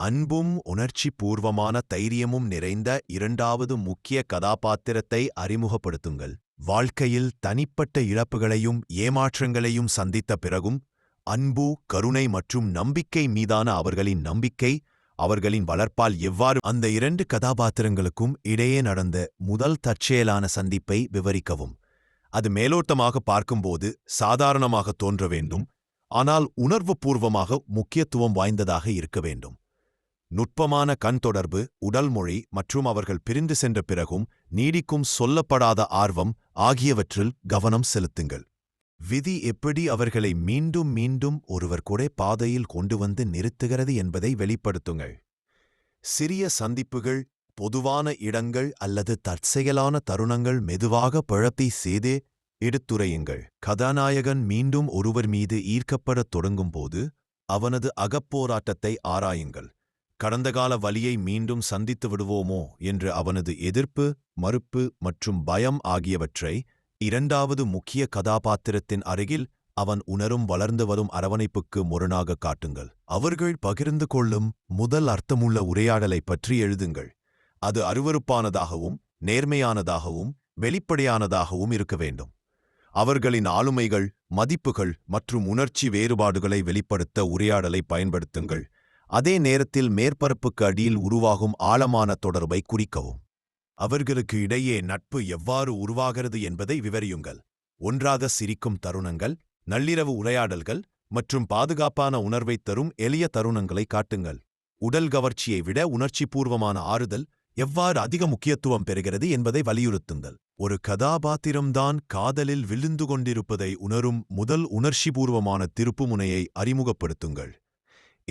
அன்பும் உணர்ச்சி பூர்வமான தைரியமும் நிறைந்த இரண்டாவது முக்கிய கதாபாத்திரத்தை அறிமுகப்படுத்துங்கள். வாழ்க்கையில் தனிப்பட்ட இழப்புகளையும் ஏமாற்றங்களையும் சந்தித்த பிறகும் அன்பு கருணை மற்றும் நம்பிக்கை மீதான அவர்களின் நம்பிக்கை அவர்களின் வளர்ப்பால் எவ்வாறு அந்த இரண்டு கதாபாத்திரங்களுக்கும் இடையே நடந்த முதல் தற்செயலான சந்திப்பை விவரிக்கவும். அது மேலோட்டமாக பார்க்கும்போது சாதாரணமாக தோன்ற வேண்டும் ஆனால் உணர்வுபூர்வமாக முக்கியத்துவம் வாய்ந்ததாக இருக்க வேண்டும். நுட்பமான கண் தொடர்பு உடல் மொழி மற்றும் அவர்கள் பிரிந்து சென்ற பிறகும் நீடிக்கும் சொல்லப்படாத ஆர்வம் ஆகியவற்றில் கவனம் செலுத்துங்கள். விதி எப்படி அவர்களை மீண்டும் மீண்டும் ஒருவர் கூட பாதையில் கொண்டு வந்து நிறுத்துகிறது என்பதை வெளிப்படுத்துங்கள். சிறிய சந்திப்புகள் பொதுவான இடங்கள் அல்லது தற்செயலான தருணங்கள் மெதுவாக பழப்பை செய்தே எடுத்துரையுங்கள். கதாநாயகன் மீண்டும் ஒருவர் மீது ஈர்க்கப்படத் தொடங்கும்போது அவனது அகப்போராட்டத்தை ஆராயுங்கள். கடந்த கால வலியை மீண்டும் சந்தித்து விடுவோமோ என்று அவனது எதிர்ப்பு மறுப்பு மற்றும் பயம் ஆகியவற்றை இரண்டாவது முக்கிய கதாபாத்திரத்தின் அருகில் அவன் உணரும் வளர்ந்து வரும் அரவணைப்புக்கு முரணாக காட்டுங்கள். அவர்கள் பகிர்ந்து கொள்ளும் முதல் அர்த்தமுள்ள உரையாடலைப் பற்றி எழுதுங்கள். அது அருவருப்பானதாகவும் நேர்மையானதாகவும் வெளிப்படையானதாகவும் இருக்க வேண்டும். அவர்களின் ஆளுமைகள் மதிப்புகள் மற்றும் உணர்ச்சி வேறுபாடுகளை வெளிப்படுத்த உரையாடலை பயன்படுத்துங்கள். அதே நேரத்தில் மேற்பரப்புக்கு அடியில் உருவாகும் ஆழமான தொடர்பை குறிக்கவும். அவர்களுக்கு இடையே நட்பு எவ்வாறு உருவாகிறது என்பதை விவரியுங்கள். ஒன்றாக சிரிக்கும் தருணங்கள் நள்ளிரவு உரையாடல்கள் மற்றும் பாதுகாப்பான உணர்வைத் தரும் எளிய தருணங்களை காட்டுங்கள். உடல் கவர்ச்சியை விட உணர்ச்சிபூர்வமான ஆறுதல் எவ்வாறு அதிக முக்கியத்துவம் பெறுகிறது என்பதை வலியுறுத்துங்கள். ஒரு கதாபாத்திரம்தான் காதலில் விழுந்து கொண்டிருப்பதை உணரும் முதல் உணர்ச்சிபூர்வமான திருப்புமுனையை அறிமுகப்படுத்துங்கள்.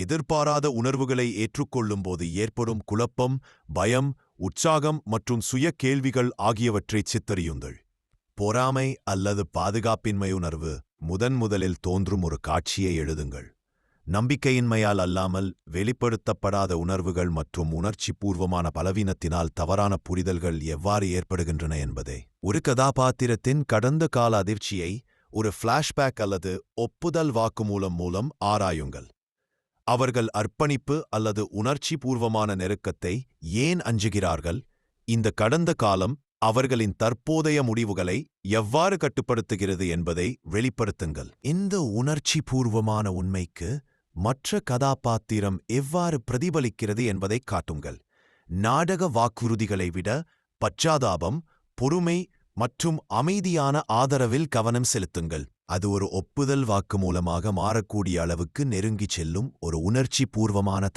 எதிர்பாராத உணர்வுகளை ஏற்றுக்கொள்ளும்போது ஏற்படும் குழப்பம் பயம் உற்சாகம் மற்றும் சுய கேள்விகள் ஆகியவற்றைச் சித்தறியுங்கள் பொறாமை அல்லது பாதுகாப்பின்மை உணர்வு முதன் முதலில் தோன்றும் ஒரு காட்சியை எழுதுங்கள். நம்பிக்கையின்மையால் அல்லாமல் வெளிப்படுத்தப்படாத உணர்வுகள் மற்றும் உணர்ச்சிபூர்வமான பலவீனத்தினால் தவறான புரிதல்கள் எவ்வாறு ஏற்படுகின்றன என்பதை. ஒரு கதாபாத்திரத்தின் கடந்த கால அதிர்ச்சியை ஒரு ஃப்ளாஷ்பேக் அல்லது ஒப்புதல் வாக்குமூலம் மூலம் ஆராயுங்கள். அவர்கள் அர்ப்பணிப்பு அல்லது உணர்ச்சிபூர்வமான நெருக்கத்தை ஏன் அஞ்சுகிறார்கள்? இந்த கடந்த காலம் அவர்களின் தற்போதைய முடிவுகளை எவ்வாறு கட்டுப்படுத்துகிறது என்பதை வெளிப்படுத்துங்கள். இந்த உணர்ச்சிபூர்வமான உண்மைக்கு மற்ற கதாபாத்திரம் எவ்வாறு பிரதிபலிக்கிறது என்பதைக் காட்டுங்கள். நாடக வாக்குறுதிகளை விட பச்சாதாபம் பொறுமை மற்றும் அமைதியான ஆதரவில் கவனம் செலுத்துங்கள். அது ஒரு ஒப்புதல் வாக்கு மூலமாக மாறக்கூடிய அளவுக்கு நெருங்கிச் செல்லும் ஒரு உணர்ச்சி பூர்வமான